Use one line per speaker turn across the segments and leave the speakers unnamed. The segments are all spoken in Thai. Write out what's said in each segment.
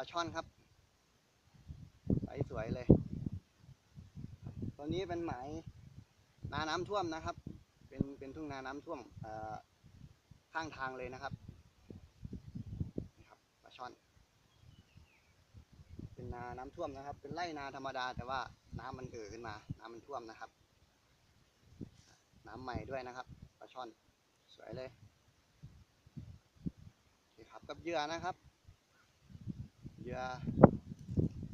ปลาช่อนครับใสสวยเลย ตัวนี้เป็นหมายนาน้ำท่วมนะครับ เป็นเป็นทุ่งนาน้ำท่วมข้างทางเลยนะครับนี่ครับปลาช่อน เป็นนาน้ำท่วมนะครับ เป็นไร่นาธรรมดา แต่ว่าน้ำมันเอ่อขึ้นมา น้ำมันท่วมนะครับ น้ำใหม่ด้วยนะครับปลาช่อน สวยเลยครับกับเหยื่อนะครับ เหยื่อ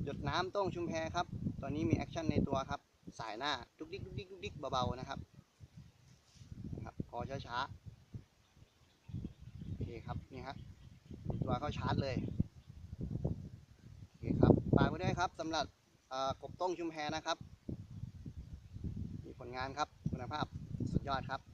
หยดน้ำต้งชุมแพครับ ตอนนี้มีแอคชั่นในตัวครับ สายหน้าดุกดิกดุกดิกดุกดิกเบาๆนะครับครับพอช้าๆ โอเคครับ นี่ฮะตัวเข้าชาร์จเลย โอเคครับฝากไว้ด้วยครับสำหรับกบต้งชุมแพนะครับ มีผลงานครับ คุณภาพสุดยอดครับ